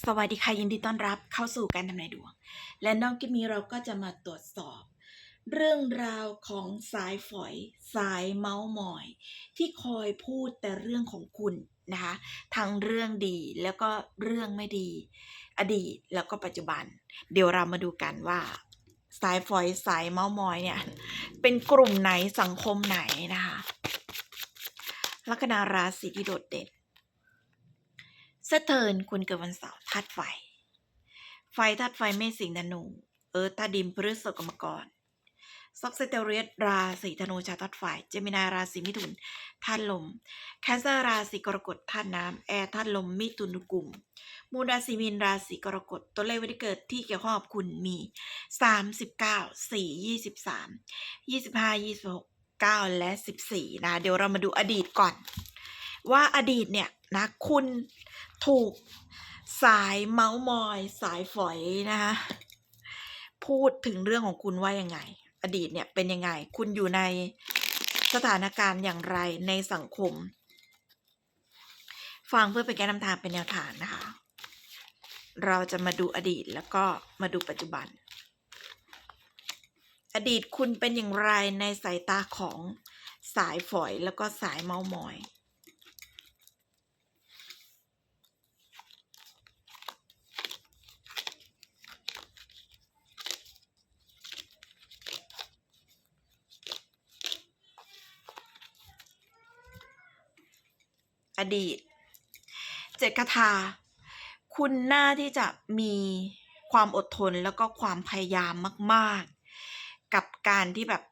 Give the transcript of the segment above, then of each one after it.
สวัสดีค่ะยินดีต้อนรับเข้าสู่การทำนายดวง และนอกจากนี้เราก็จะมาตรวจสอบ เรื่องราวของสายฝอย สายเมาส์มอย ที่คอยพูดแต่เรื่องของคุณนะคะทั้งเรื่องดีแล้วก็เรื่องไม่ดี อดีตแล้วก็ปัจจุบัน เดี๋ยวเรามาดูกันว่า สายฝอยสายเมาส์มอยเนี่ยเป็นกลุ่มไหนสังคมไหนนะคะลัคนาราศีที่โดดเด่น สเทิร์นคุณเกิดวันเสาร์ธาตุไฟ ไฟธาตุไฟเมษสิงห์ธนู เอิร์ธาตุดินพฤษภกรรมกรซ็อกเซเตเรียสราศีธนูชาวธาตุไฟ เจมินาราศีมิถุนธาตุลม แคนเซอร์ราศีกรกฎธาตุน้ำแอร์ธาตุลมมิถุนกลุ่ม มูลราศีมีนราศีกรกฎตัวเลขวันที่เกิดที่เกี่ยวข้องกับคุณมี 39 4 23 25 26 9 และ 14นะเดี๋ยวเรามาดูอดีตก่อน ว่าอดีตเนี่ยนะคุณถูกสายเมาส์มอย สายฝอยนะคะพูดถึงเรื่องของคุณว่ายังไง อดีตเนี่ยเป็นยังไง คุณอยู่ในสถานการณ์อย่างไรในสังคม ฟังเพื่อเป็นการนำทางเป็นแนวทางนะคะ เราจะมาดูอดีตแล้วก็มาดูปัจจุบัน อดีตคุณเป็นอย่างไรในสายตาของสายฝอยแล้วก็สายเมาส์มอย อดีต เจ็ดคาถาคุณน่าที่จะมีความอดทนแล้วก็ความพยายามมาก ๆ กับการที่แบบ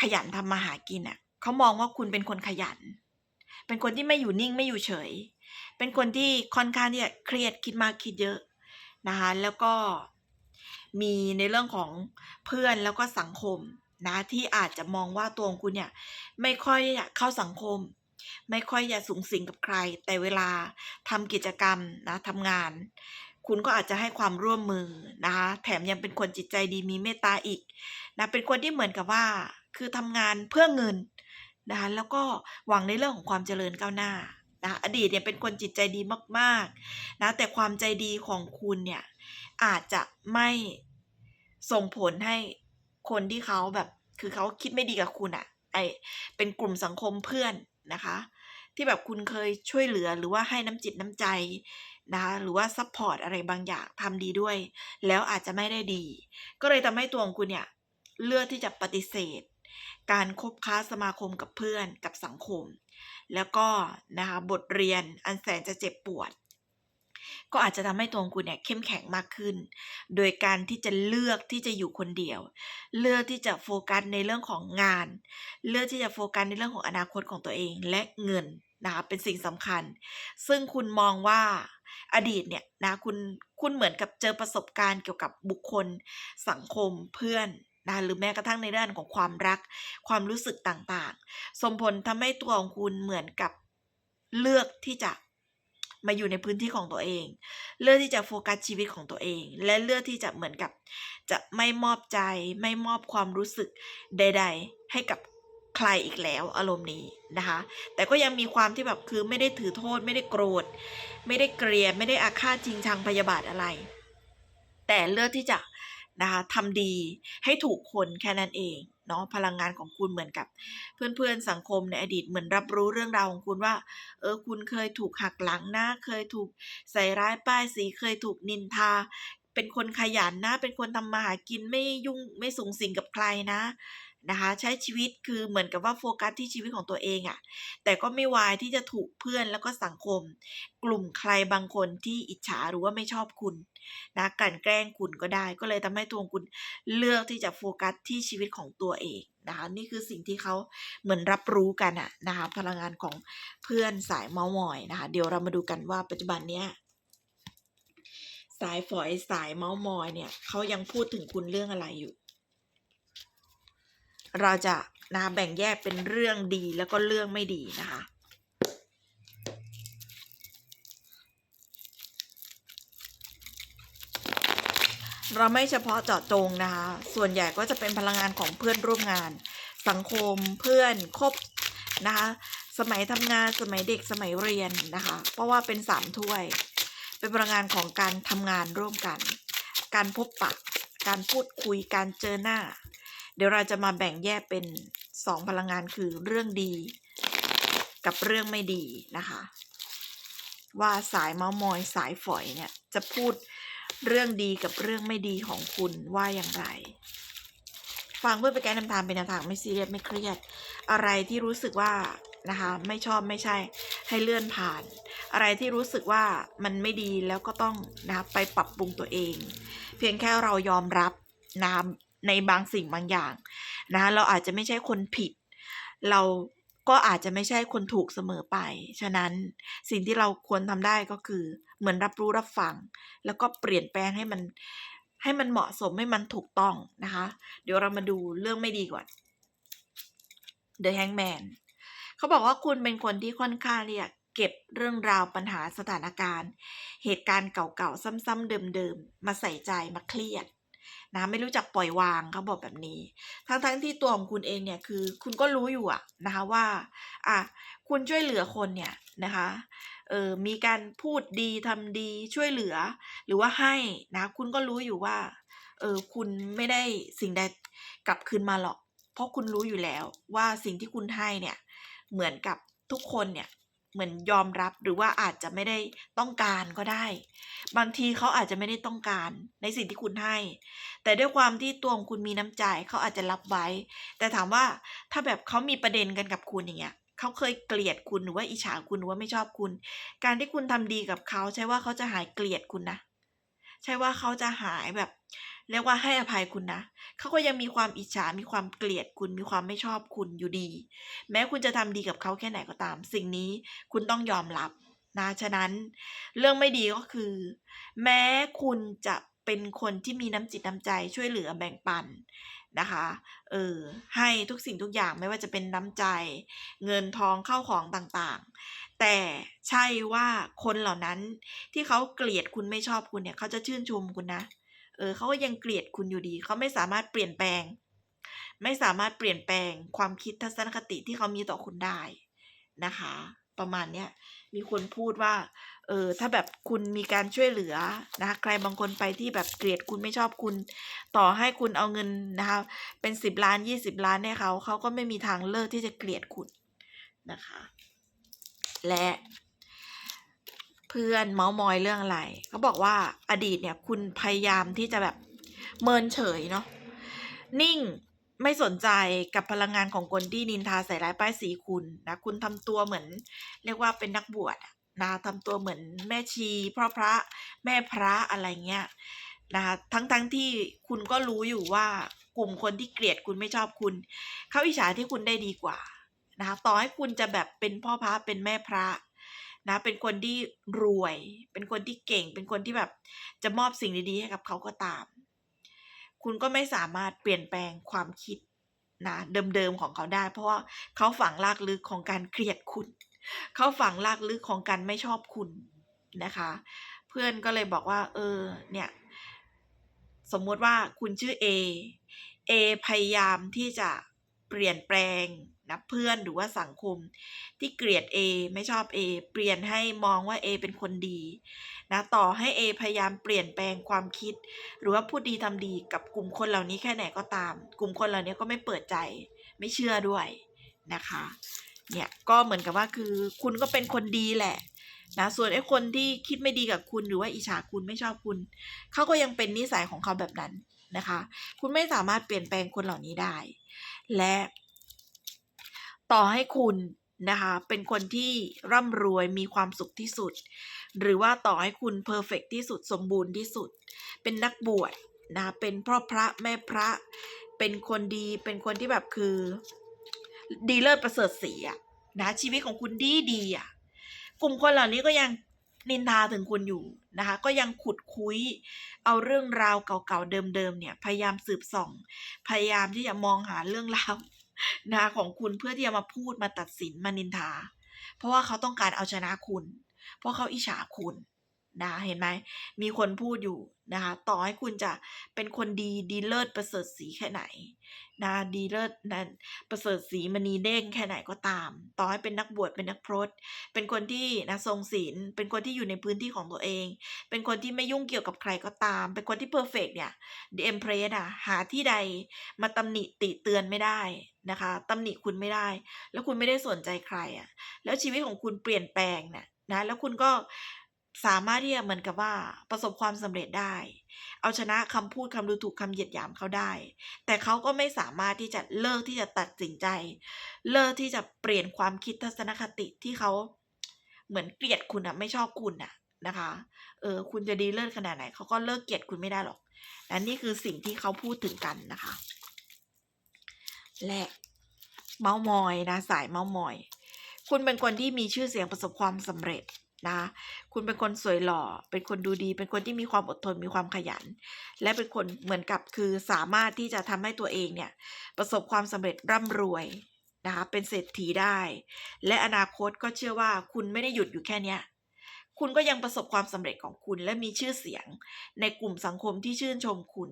ขยันทำมาหากินอะเขามองว่าคุณเป็นคนขยัน เป็นคนที่ไม่อยู่นิ่งไม่อยู่เฉย เป็นคนที่ค่อนข้างที่จะเครียดคิดมากคิดเยอะนะคะแล้วก็มีในเรื่องของเพื่อนแล้วก็สังคมนะที่อาจจะมองว่าตัวของคุณเนี่ยไม่ค่อยเข้าสังคม ไม่ค่อยอยากสูงสิงกับใคร แต่เวลาทำกิจกรรมนะทำงาน คุณก็อาจจะให้ความร่วมมือนะคะแถมยังเป็นคนจิตใจดีมีเมตตาอีกนะเป็นคนที่เหมือนกับว่า คือทำงานเพื่อเงินนะคะแล้วก็หวังในเรื่องของความเจริญก้าวหน้านะอดีตเนี่ยเป็นคนจิตใจดีมากๆนะแต่ความใจดีของคุณเนี่ยอาจจะไม่ส่งผลให้คนที่เขาแบบ คือเขาคิดไม่ดีกับคุณอะไอเป็นกลุ่มสังคมเพื่อน นะคะ ที่แบบคุณเคยช่วยเหลือหรือว่าให้น้ำจิตน้ำใจนะคะหรือว่าซัพพอร์ตอะไรบางอย่างทำดีด้วย แล้วอาจจะไม่ได้ดี ก็เลยทำให้ตัวของคุณเนี่ยเลือกที่จะปฏิเสธ การคบค้าสมาคมกับเพื่อนกับสังคม แล้วก็นะคะบทเรียนอันแสนจะเจ็บปวด ก็อาจจะทำให้ตัวคุณเนี่ยเข้มแข็งมากขึ้น โดยการที่จะเลือกที่จะอยู่คนเดียว เลือกที่จะโฟกัสในเรื่องของงาน เลือกที่จะโฟกัสในเรื่องของอนาคตของตัวเองและเงินนะคะเป็นสิ่งสำคัญ ซึ่งคุณมองว่าอดีตเนี่ยนะคุณคุณเหมือนกับเจอประสบการณ์เกี่ยวกับบุคคล สังคมเพื่อนนะหรือแม้กระทั่งในด้านของความรัก ความรู้สึกต่างๆส่งผลทำให้ตัวของคุณเหมือนกับเลือกที่จะ มาอยู่ในพื้นที่ของตัวเอง เลือกที่จะโฟกัสชีวิตของตัวเอง และเลือกที่จะเหมือนกับ จะไม่มอบใจ ไม่มอบความรู้สึกใด ๆ ให้กับใครอีกแล้วอารมณ์นี้นะคะ แต่ก็ยังมีความที่แบบคือไม่ได้ถือโทษ ไม่ได้โกรธ ไม่ได้เกลียดไม่ได้อาฆาตจริงชังพยาบาทอะไร แต่เลือกที่จะนะคะทำดีให้ถูกคนแค่นั้นเอง เนาะพลังงานของคุณเหมือนกับ เพื่อนๆสังคมในอดีตเหมือนรับรู้เรื่องราวของคุณว่า เออคุณเคยถูกหักหลังนะเคยถูกใส่ร้ายป้ายสีเคยถูกนินทาเป็นคนขยันนะ เป็นคนทำมาหากินไม่ยุ่งไม่สูงสิงกับใครนะ นะคะใช้ชีวิตคือเหมือนกับว่าโฟกัสที่ชีวิตของตัวเองอะ่ะแต่ก็ไม่วายที่จะถูกเพื่อนแล้วก็สังคม กลุ่มใครบางคนที่อิจฉาหรือว่าไม่ชอบคุณนะกลั่นแกล้งคุณก็ได้ ก็เลยทำให้ตัวคุณเลือกที่จะโฟกัสที่ชีวิตของตัวเองนะคะนี่คือสิ่งที่เขาเหมือนรับรู้กันอะนะคะพลังงานของเพื่อนสายเมามอยนะคะเดี๋ยวเรามาดูกันว่าปัจจุบันเนี้ยสายฝอยสายเมาส์มอยเนี่ยเขายังพูดถึงคุณเรื่องอะไรอยู่ เราจะนะแบ่งแยกเป็นเรื่องดีแล้วก็เรื่องไม่ดีนะคะเราไม่เฉพาะเจาะจงนะคะ ส่วนใหญ่ก็จะเป็นพลังงานของเพื่อนร่วมงาน สังคมเพื่อนคบนะคะ สมัยทำงานสมัยเด็กสมัยเรียนนะคะ เพราะว่าเป็นสามถ้วย เป็นพลังงานของการทำงานร่วมกัน การพบปะ การพูดคุยการเจอหน้า ดี๋ยวเราจะมาแบ่งแยกเป็นสองพลังงานคือเรื่องดี กับเรื่องไม่ดีนะคะ ว่าสายเมามอยสายฝอยเนี่ยจะพูดเรื่องดีกับเรื่องไม่ดีของคุณว่าอย่างไร ฟังเพื่อเป็นการนำทางเป็นแนวทางไม่ซีเรียสไม่เครียด อะไรที่รู้สึกว่านะคะไม่ชอบไม่ใช่ให้เลื่อนผ่าน อะไรที่รู้สึกว่ามันไม่ดีแล้วก็ต้องนะไปปรับปรุงตัวเอง เพียงแค่เรายอมรับนะ ในบางสิ่งบางอย่างนะคะเราอาจจะไม่ใช่คนผิด เราก็อาจจะไม่ใช่คนถูกเสมอไป ฉะนั้นสิ่งที่เราควรทำได้ก็คือเหมือนรับรู้รับฟัง แล้วก็เปลี่ยนแปลงให้มันให้มันเหมาะสมให้มันถูกต้องนะคะ เดี๋ยวเรามาดูเรื่องไม่ดีก่อน The Hangman เขาบอกว่าคุณเป็นคนที่ค่อนข้างเรียกเก็บเรื่องราวปัญหาสถานการณ์ เหตุการณ์เก่าๆ ซ้ำๆเดิมๆ มาใส่ใจมาเครียด นะไม่รู้จักปล่อยวางเขาบอกแบบนี้ ทั้งๆที่ตัวของคุณเองเนี่ยคือคุณก็รู้อยู่อะนะคะว่าอะคุณช่วยเหลือคนเนี่ยนะคะเออมีการพูดดีทำดีช่วยเหลือ หรือว่าให้นะคุณก็รู้อยู่ว่าเออคุณไม่ได้สิ่งใดกลับคืนมาหรอก เพราะคุณรู้อยู่แล้วว่าสิ่งที่คุณให้เนี่ยเหมือนกับทุกคนเนี่ย เหมือนยอมรับหรือว่าอาจจะไม่ได้ต้องการก็ได้ บางทีเขาอาจจะไม่ได้ต้องการในสิ่งที่คุณให้ แต่ด้วยความที่ตัวของคุณมีน้ำใจเขาอาจจะรับไว้ แต่ถามว่าถ้าแบบเขามีประเด็นกันกับคุณอย่างเงี้ยเขาเคยเกลียดคุณหรือว่าอิจฉาคุณหรือว่าไม่ชอบคุณ การที่คุณทำดีกับเขาใช่ว่าเขาจะหายเกลียดคุณนะ ใช่ว่าเขาจะหายแบบ เรียกว่าให้อภัยคุณนะเขาก็ยังมีความอิจฉา มีความเกลียดคุณ มีความไม่ชอบคุณอยู่ดี แม้คุณจะทำดีกับเขาแค่ไหนก็ตาม สิ่งนี้คุณต้องยอมรับนะฉะนั้นเรื่องไม่ดีก็คือ แม้คุณจะเป็นคนที่มีน้ำจิตน้ำใจช่วยเหลือแบ่งปันนะคะเออให้ทุกสิ่งทุกอย่างไม่ว่าจะเป็นน้ำใจ เงินทองเข้าของต่างๆ แต่ใช่ว่าคนเหล่านั้นที่เขาเกลียดคุณไม่ชอบคุณเนี่ยเขาจะชื่นชมคุณนะ เออเขาก็ยังเกลียดคุณอยู่ดี เขาไม่สามารถเปลี่ยนแปลง ไม่สามารถเปลี่ยนแปลงความคิดทัศนคติที่เขามีต่อคุณได้นะคะ ประมาณเนี้ยมีคนพูดว่า เออ ถ้าแบบคุณมีการช่วยเหลือนะคะ ใครบางคนไปที่แบบเกลียดคุณไม่ชอบคุณ ต่อให้คุณเอาเงินนะคะ เป็นสิบล้านยี่สิบล้านให้เขา เขาก็ไม่มีทางเลิกที่จะเกลียดคุณนะคะ และ เพื่อนเมาส์มอยเรื่องอะไรเขาบอกว่าอดีตเนี่ยคุณพยายามที่จะแบบเมินเฉยเนาะนิ่งไม่สนใจกับพลังงานของคนที่นินทาใส่ร้ายป้ายสีคุณนะคุณทำตัวเหมือน เรียกว่าเป็นนักบวชนะทำตัวเหมือนแม่ชีพ่อพระแม่พระอะไรเงี้ยนะคะทั้งทั้งที่คุณก็รู้อยู่ว่ากลุ่มคนที่เกลียดคุณไม่ชอบคุณเขาอิจฉาที่คุณได้ดีกว่านะคะต่อให้คุณจะแบบเป็นพ่อพระเป็นแม่พระ นะ เป็นคนที่รวย เป็นคนที่เก่ง เป็นคนที่แบบจะมอบสิ่งดีๆให้กับเขาก็ตาม คุณก็ไม่สามารถเปลี่ยนแปลงความคิดนะเดิมๆของเขาได้ เพราะว่าเขาฝังลากลึกของการเกลียดคุณ เขาฝังลากลึกของการไม่ชอบคุณนะคะ เพื่อนก็เลยบอกว่า เออ เนี่ย สมมติว่าคุณชื่อ A A พยายามที่จะเปลี่ยนแปลง นะเพื่อนหรือว่าสังคม ที่เกลียด A ไม่ชอบ A เปลี่ยนให้มองว่า A เป็นคนดีนะต่อให้ A พยายามเปลี่ยนแปลงความคิด หรือว่าพูดดีทำดีกับกลุ่มคนเหล่านี้แค่ไหนก็ตาม กลุ่มคนเหล่านี้ก็ไม่เปิดใจ ไม่เชื่อด้วยนะคะเนี่ยก็เหมือนกับว่าคือคุณก็เป็นคนดีแหละนะส่วนไอ้คนที่คิดไม่ดีกับคุณหรือว่าอิจฉาคุณไม่ชอบคุณเขาก็ยังเป็นนิสัยของเขาแบบนั้นนะคะ คุณไม่สามารถเปลี่ยนแปลงคนเหล่านี้ได้ และ ต่อให้คุณนะคะเป็นคนที่ร่ำรวยมีความสุขที่สุด หรือว่าต่อให้คุณเพอร์เฟกที่สุดสมบูรณ์ที่สุด เป็นนักบวชนะเป็นพ่อพระแม่พระ เป็นคนดีเป็นคนที่แบบคือ ดีเลิศประเสริฐสีอะนะชีวิตของคุณดีดีอะกลุ่มคนเหล่านี้ก็ยังนินทาถึงคุณอยู่นะคะก็ยังขุดคุย เอาเรื่องราวเก่าๆเดิมๆเนี่ยพยายามสืบส่อง พยายามที่จะมองหาเรื่องราว นะของคุณเพื่อที่จะมาพูดมาตัดสินมานินทา เพราะว่าเขาต้องการเอาชนะคุณ เพราะเขาอิจฉาคุณนะเห็นไหมมีคนพูดอยู่นะคะต่อให้คุณจะเป็นคนดีดีเลิศประเสริฐสีแค่ไหนนะดีเลิศนั้นประเสริฐสีมณีเด้งแค่ไหนก็ตาม ต่อให้เป็นนักบวชเป็นนักพรตเป็นคนที่นะทรงศีลเป็นคนที่อยู่ในพื้นที่ของตัวเอง เป็นคนที่ไม่ยุ่งเกี่ยวกับใครก็ตาม เป็นคนที่เพอร์เฟกเนี่ยดีเอ็มเพรสอะหาที่ใดมาตำหนิติเตือนไม่ได้ นะคะตำหนิคุณไม่ได้ แล้วคุณไม่ได้สนใจใครอะแล้วชีวิตของคุณเปลี่ยนแปลงเนี่ยนะแล้วคุณก็สามารถที่จะเหมือนกับว่าประสบความสำเร็จได้ เอาชนะคำพูดคำดูถูกคำเหยียดหยามเขาได้ แต่เขาก็ไม่สามารถที่จะเลิกที่จะตัดสินใจ เลิกที่จะเปลี่ยนความคิดทัศนคติที่เขาเหมือนเกลียดคุณอะไม่ชอบคุณอะนะคะ เออคุณจะดีเลิศขนาดไหนเขาก็เลิกเกลียดคุณไม่ได้หรอกและนี่คือสิ่งที่เขาพูดถึงกันนะคะ และเมามอยนะสายเมามอย คุณเป็นคนที่มีชื่อเสียงประสบความสำเร็จนะ คุณเป็นคนสวยหล่อ เป็นคนดูดี เป็นคนที่มีความอดทน มีความขยัน และเป็นคนเหมือนกับคือสามารถที่จะทำให้ตัวเองเนี่ยประสบความสำเร็จร่ำรวยนะคะเป็นเศรษฐีได้ และอนาคตก็เชื่อว่าคุณไม่ได้หยุดอยู่แค่เนี้ย คุณก็ยังประสบความสำเร็จของคุณและมีชื่อเสียงในกลุ่มสังคมที่ชื่นชมคุณ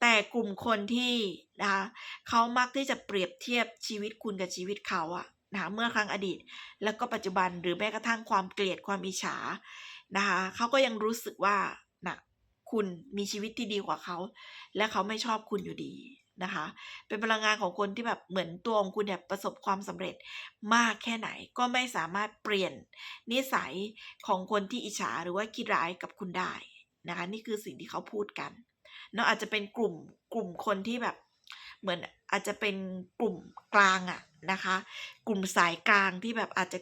แต่กลุ่มคนที่นะคะเขามักที่จะเปรียบเทียบชีวิตคุณกับชีวิตเขาอะนะคะเมื่อครั้งอดีต แล้วก็ปัจจุบันหรือแม้กระทั่งความเกลียดความอิจฉานะคะเขาก็ยังรู้สึกว่านะคุณมีชีวิตที่ดีกว่าเขา และเขาไม่ชอบคุณอยู่ดี นะคะ เป็นพลังงานของคนที่แบบเหมือนตัวของคุณเนี่ยประสบความสำเร็จมากแค่ไหนก็ไม่สามารถเปลี่ยนนิสัยของคนที่อิจฉาหรือว่าคิดร้ายกับคุณได้นะคะนี่คือสิ่งที่เขาพูดกันเนาะอาจจะเป็นกลุ่มกลุ่มคนที่แบบเหมือนอาจจะเป็นกลุ่มกลางอะนะคะ กลุ่มสายกลางที่แบบอาจจะ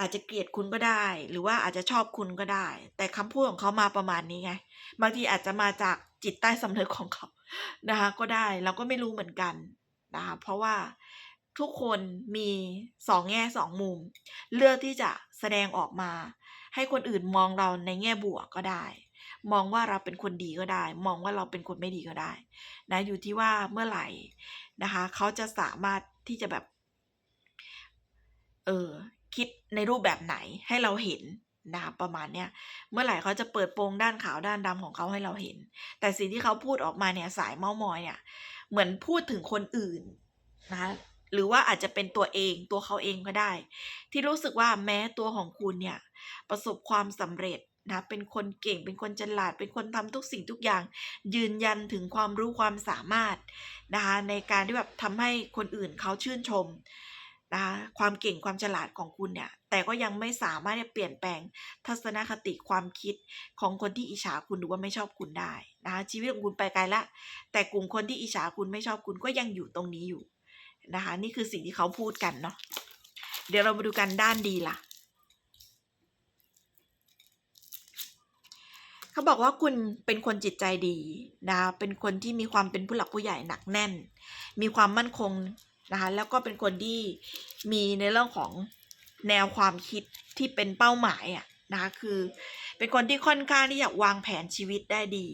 อาจจะเกลียดคุณก็ได้ หรือว่าอาจจะชอบคุณก็ได้ แต่คำพูดของเขามาประมาณนี้ไง บางทีอาจจะมาจาก จิตใต้สำนึกของเขานะคะก็ได้เราก็ไม่รู้เหมือนกันนะคะเพราะว่าทุกคนมีสองแง่สองมุม เลือกที่จะแสดงออกมา ให้คนอื่นมองเราในแง่บวกก็ได้ มองว่าเราเป็นคนดีก็ได้ มองว่าเราเป็นคนไม่ดีก็ได้นะอยู่ที่ว่าเมื่อไหร่นะคะเขาจะสามารถที่จะแบบเออคิดในรูปแบบไหนให้เราเห็น นะคะประมาณเนี้ยเมื่อไหร่เขาจะเปิดโปงด้านขาวด้านดำของเขาให้เราเห็น แต่สิ่งที่เขาพูดออกมาเนี่ยสายเมามอยเนี่ยเหมือนพูดถึงคนอื่นนะคะหรือว่าอาจจะเป็นตัวเองตัวเขาเองก็ได้ ที่รู้สึกว่าแม้ตัวของคุณเนี่ยประสบความสำเร็จนะเป็นคนเก่งเป็นคนฉลาด เป็นคนทำทุกสิ่งทุกอย่าง ยืนยันถึงความรู้ความสามารถนะคะในการที่แบบทำให้คนอื่นเขาชื่นชม นะคะความเก่งความฉลาดของคุณเนี่ย แต่ก็ยังไม่สามารถจะเปลี่ยนแปลงทัศนคติความคิดของคนที่อิจฉาคุณหรือว่าไม่ชอบคุณได้นะคะชีวิตของคุณไปไกลละ แต่กลุ่มคนที่อิจฉาคุณไม่ชอบคุณก็ยังอยู่ตรงนี้อยู่นะคะ นี่คือสิ่งที่เขาพูดกันเนาะเดี๋ยวเรามาดูกันด้านดีล่ะ เขาบอกว่าคุณเป็นคนจิตใจดีนะเป็นคนที่มีความเป็นผู้หลักผู้ใหญ่หนักแน่น มีความมั่นคง นะคะแล้วก็เป็นคนที่มีในเรื่องของแนวความคิดที่เป็นเป้าหมายอะนะคะคือเป็นคนที่ค่อนข้างที่จะวางแผนชีวิตได้ดี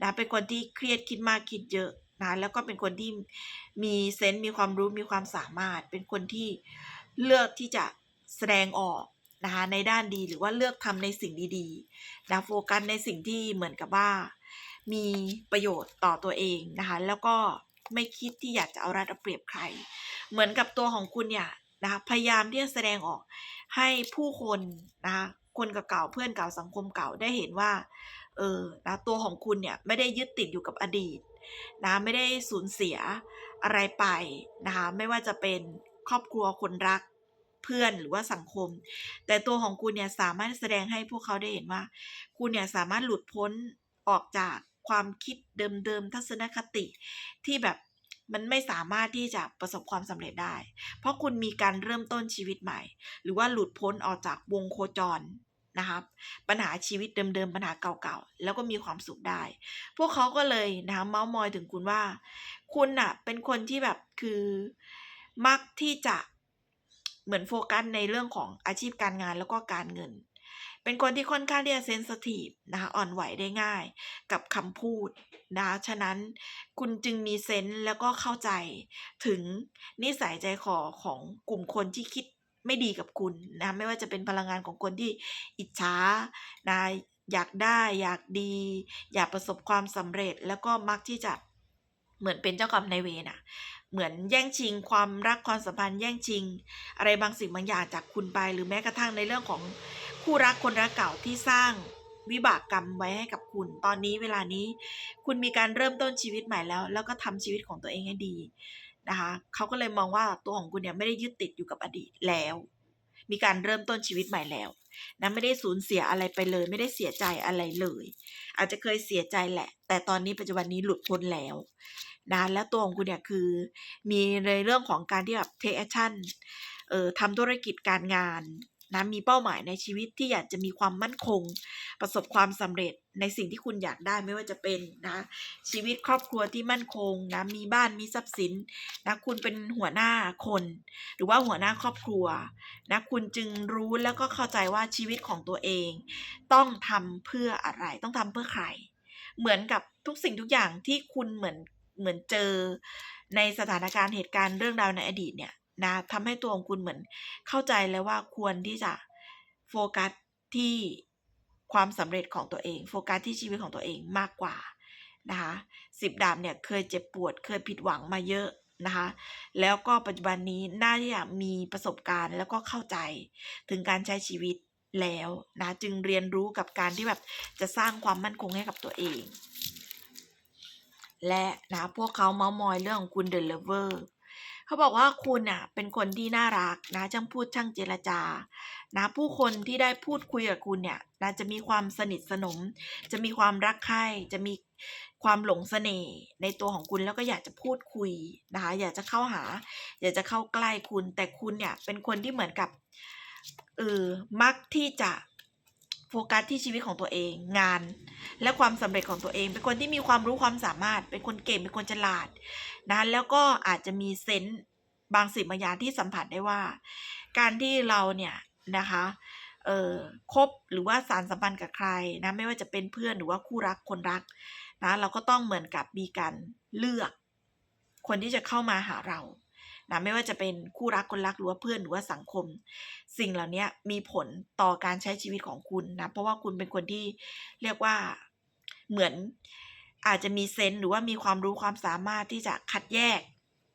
นะเป็นคนที่เครียดคิดมากคิดเยอะนะแล้วก็เป็นคนที่มีเซนส์มีความรู้มีความสามารถ เป็นคนที่เลือกที่จะแสดงออกนะคะในด้านดีหรือว่าเลือกทำในสิ่งดีๆนะโฟกัสในสิ่งที่เหมือนกับว่า มีประโยชน์ต่อตัวเองนะคะแล้วก็ ไม่คิดที่อยากจะเอารัดเอาเปรียบใคร เหมือนกับตัวของคุณเนี่ยนะคะพยายามที่จะแสดงออกให้ผู้คนนะคะคนเก่าๆเพื่อนเก่าสังคมเก่าได้เห็นว่าเออนะตัวของคุณเนี่ยไม่ได้ยึดติดอยู่กับอดีตนะไม่ได้สูญเสียอะไรไปนะคะไม่ว่าจะเป็นครอบครัวคนรักเพื่อนหรือว่าสังคม แต่ตัวของคุณเนี่ยสามารถแสดงให้พวกเขาได้เห็นว่า คุณเนี่ยสามารถหลุดพ้นออกจาก ความคิดเดิมๆทัศนคติที่แบบมันไม่สามารถที่จะประสบความสำเร็จได้ เพราะคุณมีการเริ่มต้นชีวิตใหม่ หรือว่าหลุดพ้นออกจากวงโคจรนะครับปัญหาชีวิตเดิมๆปัญหาเก่าๆ แล้วก็มีความสุขได้ พวกเขาก็เลยนะเมาส์มอยถึงคุณว่า คุณน่ะเป็นคนที่แบบคือมักที่จะเหมือนโฟกัสในเรื่องของอาชีพการงานแล้วก็การเงิน เป็นคนที่ค่อนข้างที่จะเซนสทีฟนะคะอ่อนไหวได้ง่ายกับคำพูดนะคะฉะนั้นคุณจึงมีเซนส์แล้วก็เข้าใจถึงนิสัยใจคอของกลุ่มคนที่คิดไม่ดีกับคุณนะไม่ว่าจะเป็นพลังงานของคนที่อิจฉานะอยากได้อยากดี อยากประสบความสำเร็จแล้วก็มักที่จะเหมือนเป็นเจ้ากรรมนายเวรน่ะเหมือนแย่งชิง ความรักความสัมพันธ์แย่งชิง อะไรบางสิ่งบางอย่างจากคุณไป หรือแม้กระทั่งในเรื่องของ คู่รักคนรักเก่าที่สร้างวิบากกรรมไว้ให้กับคุณ ตอนนี้เวลานี้ คุณมีการเริ่มต้นชีวิตใหม่แล้ว แล้วก็ทำชีวิตของตัวเองให้ดีนะคะเขาก็เลยมองว่าตัวของคุณเนี่ยไม่ได้ยึดติดอยู่กับอดีตแล้ว มีการเริ่มต้นชีวิตใหม่แล้วนะไม่ได้สูญเสียอะไรไปเลย ไม่ได้เสียใจอะไรเลย อาจจะเคยเสียใจแหละ แต่ตอนนี้ปัจจุบันนี้หลุดพ้นแล้วนะและตัวของคุณเนี่ยคือ มีในเรื่องของการที่แบบ take action เอ่อทำธุรกิจการงาน นะมีเป้าหมายในชีวิตที่อยากจะมีความมั่นคง ประสบความสำเร็จในสิ่งที่คุณอยากได้ไม่ว่าจะเป็นนะชีวิตครอบครัวที่มั่นคงนะมีบ้านมีทรัพย์สินนะคุณเป็นหัวหน้าคน หรือว่าหัวหน้าครอบครัวนะคุณจึงรู้แล้วก็เข้าใจว่าชีวิตของตัวเอง ต้องทำเพื่ออะไรต้องทำเพื่อใคร เหมือนกับทุกสิ่งทุกอย่างที่คุณเหมือนเหมือนเจอในสถานการณ์เหตุการณ์เรื่องราวในอดีตเนี่ย นะทำให้ตัวของคุณเหมือนเข้าใจแล้วว่าควรที่จะโฟกัสที่ความสำเร็จของตัวเอง โฟกัสที่ชีวิตของตัวเองมากกว่านะคะสิบดาบเนี่ยเคยเจ็บปวด เคยผิดหวังมาเยอะนะคะแล้วก็ปัจจุบันนี้น่าที่จะมีประสบการณ์แล้วก็เข้าใจถึงการใช้ชีวิตแล้วนะจึงเรียนรู้กับการที่แบบจะสร้างความมั่นคงให้กับตัวเอง และนะพวกเขาเมาส์มอยเรื่องของคุณเดลเวอร์ เขาบอกว่าคุณอะเป็นคนที่น่ารักนะช่างพูดช่างเจรจา นะ ผู้คนที่ได้พูดคุยกับคุณเนี่ยนะจะมีความสนิทสนม จะมีความรักใคร่จะมีความหลงเสน่ห์ในตัวของคุณแล้วก็อยากจะพูดคุยนะคะอยากจะเข้าหา อยากจะเข้าใกล้คุณ แต่คุณเนี่ยเป็นคนที่เหมือนกับเออมักที่จะโฟกัสที่ชีวิตของตัวเองงาน และความสำเร็จของตัวเอง เป็นคนที่มีความรู้ความสามารถ เป็นคนเก่งเป็นคนฉลาด นะแล้วก็อาจจะมีเซนส์บางสิ่งบางอย่างที่สัมผัสได้ว่า การที่เราเนี่ยนะคะเอ่อคบหรือว่าสารสัมพันธ์กับใครนะไม่ว่าจะเป็นเพื่อนหรือว่าคู่รักคนรักนะเราก็ต้องเหมือนกับมีการเลือก คนที่จะเข้ามาหาเรานะไม่ว่าจะเป็นคู่รักคนรักหรือว่าเพื่อนหรือว่าสังคม สิ่งเหล่านี้มีผลต่อการใช้ชีวิตของคุณนะเพราะว่าคุณเป็นคนที่เรียกว่าเหมือน อาจจะมีเซนส์หรือว่ามีความรู้ความสามารถที่จะคัดแยก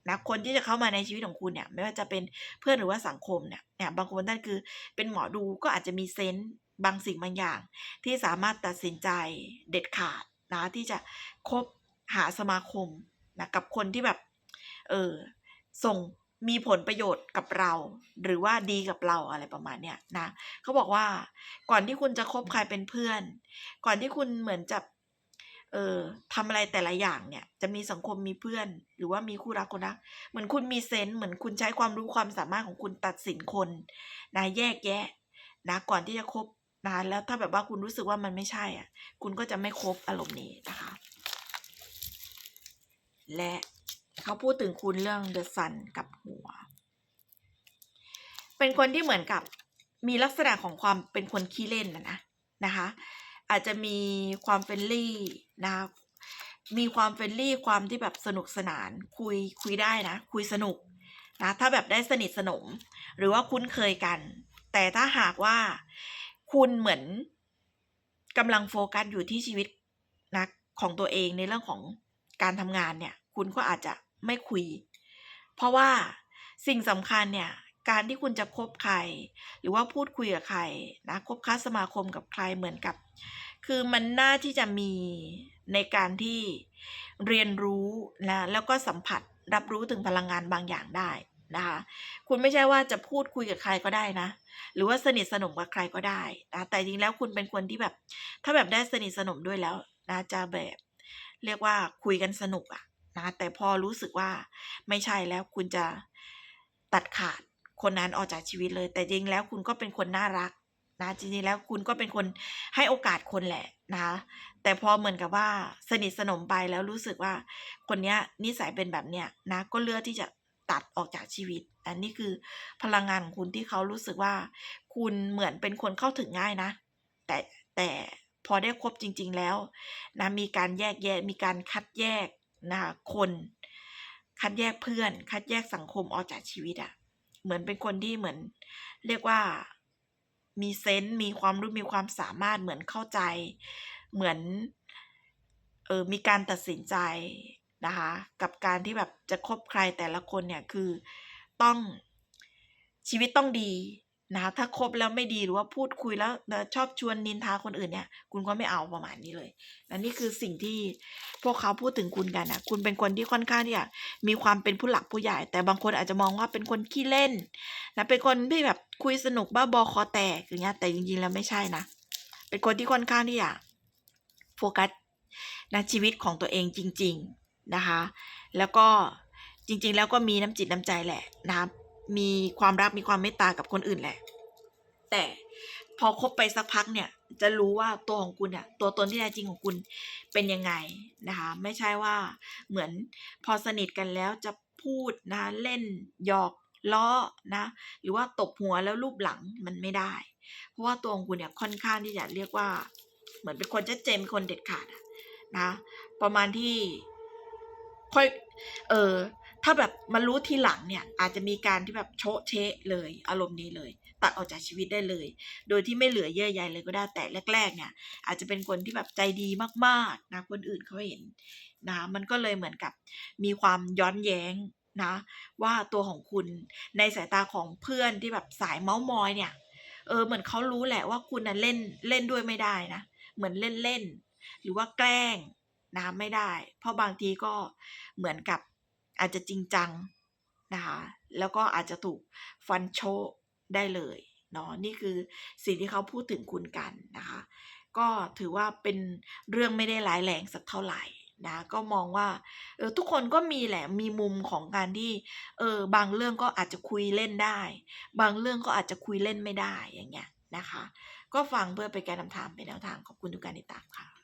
นะคนที่จะเข้ามาในชีวิตของคุณเนี่ยไม่ว่าจะเป็นเพื่อนหรือว่าสังคมเนี่ยเนี่ยบางคนท่านคือเป็นหมอดูก็อาจจะมีเซนส์บางสิ่งบางอย่าง ที่สามารถตัดสินใจเด็ดขาดนะที่จะคบหาสมาคมนะกับคนที่แบบเออส่งมีผลประโยชน์กับเรา หรือว่าดีกับเราอะไรประมาณเนี้ยนะเขาบอกว่าก่อนที่คุณจะคบใครเป็นเพื่อน ก่อนที่คุณเหมือนจะ เออทำอะไรแต่ละอย่างเนี่ย จะมีสังคมมีเพื่อน หรือว่ามีคู่รักคนรักเหมือนคุณมีเซนส์เหมือนคุณใช้ความรู้ความสามารถของคุณตัดสินคนนะแยกแยะนะก่อนที่จะคบนะแล้วถ้าแบบว่าคุณรู้สึกว่ามันไม่ใช่อะ คุณก็จะไม่คบอารมณ์นี้นะคะ และเขาพูดถึงคุณเรื่อง The Sun กับหัว เป็นคนที่เหมือนกับมีลักษณะของความเป็นคนขี้เล่นนะนะนะคะ อาจจะมีความเฟรนลี่นะคะมีความเฟรนลี่ความที่แบบสนุกสนานคุยคุยได้นะ คุยสนุกนะถ้าแบบได้สนิทสนม หรือว่าคุ้นเคยกัน แต่ถ้าหากว่าคุณเหมือนกำลังโฟกัสอยู่ที่ชีวิตนะของตัวเองในเรื่องของการทำงานเนี่ย คุณก็อาจจะไม่คุย เพราะว่าสิ่งสำคัญเนี่ย การที่คุณจะคบใคร หรือว่าพูดคุยกับใครนะคบค้าสมาคมกับใครเหมือนกับ คือมันน่าที่จะมีในการที่เรียนรู้นะแล้วก็สัมผัสรับรู้ถึงพลังงานบางอย่างได้นะคะคุณไม่ใช่ว่าจะพูดคุยกับใครก็ได้นะ หรือว่าสนิทสนมกับใครก็ได้นะแต่จริงแล้วคุณเป็นคนที่แบบ ถ้าแบบได้สนิทสนมด้วยแล้วนะจะแบบ เรียกว่าคุยกันสนุกอะนะแต่พอรู้สึกว่าไม่ใช่แล้วคุณจะตัดขาด คนนั้นออกจากชีวิตเลย แต่จริงแล้วคุณก็เป็นคนน่ารักนะจริงๆแล้วคุณก็เป็นคนให้โอกาสคนแหละนะ แต่พอเหมือนกับว่าสนิทสนมไปแล้วรู้สึกว่าคนนี้นิสัยเป็นแบบเนี้ยนะก็เลือกที่จะตัดออกจากชีวิต อันนี้คือพลังงานของคุณที่เขารู้สึกว่า คุณเหมือนเป็นคนเข้าถึงง่ายนะ แต่แต่พอได้คบจริง ๆแล้วนะมีการแยกแยะมีการคัดแยกนะคะคน คัดแยกเพื่อน คัดแยกสังคมออกจากชีวิตอะ เหมือนเป็นคนที่เหมือน เรียกว่ามีเซนส์มีความรู้มีความสามารถเหมือนเข้าใจ เหมือนเออมีการตัดสินใจนะคะกับการที่แบบจะคบใครแต่ละคนเนี่ยคือต้องชีวิตต้องดี นะคะถ้าคบแล้วไม่ดีหรือว่าพูดคุยแล้วชอบชวนนินทาคนอื่นเนี่ย คุณก็ไม่เอาประมาณนี้เลยและนี่คือสิ่งที่พวกเขาพูดถึงคุณกันนะคุณเป็นคนที่ค่อนข้างที่จะมีความเป็นผู้หลักผู้ใหญ่ แต่บางคนอาจจะมองว่าเป็นคนขี้เล่นนะเป็นคนที่แบบคุยสนุกบ้าบอคอแตกอย่างเงี้ยแต่จริงๆแล้วไม่ใช่นะเป็นคนที่ค่อนข้างที่จะโฟกัสนะชีวิตของตัวเองจริง ๆนะคะ แล้วก็จริง ๆ แล้วก็มีน้ำจิตน้ำใจแหละนะครับ มีความรักมีความเมตตากับคนอื่นแหละ แต่พอคบไปสักพักเนี่ย จะรู้ว่าตัวของคุณเนี่ยตัวตนที่แท้จริงของคุณเป็นยังไงนะคะ ไม่ใช่ว่าเหมือนพอสนิทกันแล้วจะพูดนะเล่นหยอกล้อนะ หรือว่าตบหัวแล้วรูปหลังมันไม่ได้ เพราะว่าตัวของคุณเนี่ยค่อนข้างที่จะเรียกว่า เหมือนเป็นคนชัดเจนเป็นคนเด็ดขาดนะ ประมาณที่ค่อย เออ ถ้าแบบมารู้ทีหลังเนี่ยอาจจะมีการที่แบบโชะเชะเลย อารมณ์นี้เลย ตัดออกจากชีวิตได้เลย โดยที่ไม่เหลือเยื่อใยเลยก็ได้แต่แรก ๆ เนี่ย อาจจะเป็นคนที่แบบใจดีมากๆนะคนอื่นเขาเห็นนะมันก็เลยเหมือนกับมีความย้อนแย้งนะว่าตัวของคุณในสายตาของเพื่อนที่แบบสายเมาส์มอยเนี่ยเออเหมือนเขารู้แหละว่าคุณน่ะเล่นเล่นด้วยไม่ได้นะเหมือนเล่นเล่นหรือว่าแกล้งนะไม่ได้ เพราะบางทีก็เหมือนกับ อาจจะจริงจังนะคะแล้วก็อาจจะถูกฟันโชได้เลยเนาะนี่คือสิ่งที่เขาพูดถึงคุณกันนะคะก็ถือว่าเป็นเรื่องไม่ได้ร้ายแรงสักเท่าไหร่นะก็มองว่าเออทุกคนก็มีแหละมีมุมของการที่เออบางเรื่องก็อาจจะคุยเล่นได้ บางเรื่องก็อาจจะคุยเล่นไม่ได้อย่างเงี้ยนะคะ ก็ฟังเพื่อเป็นการนำทางเป็นแนวทางขอบคุณทุกการติดตามค่ะ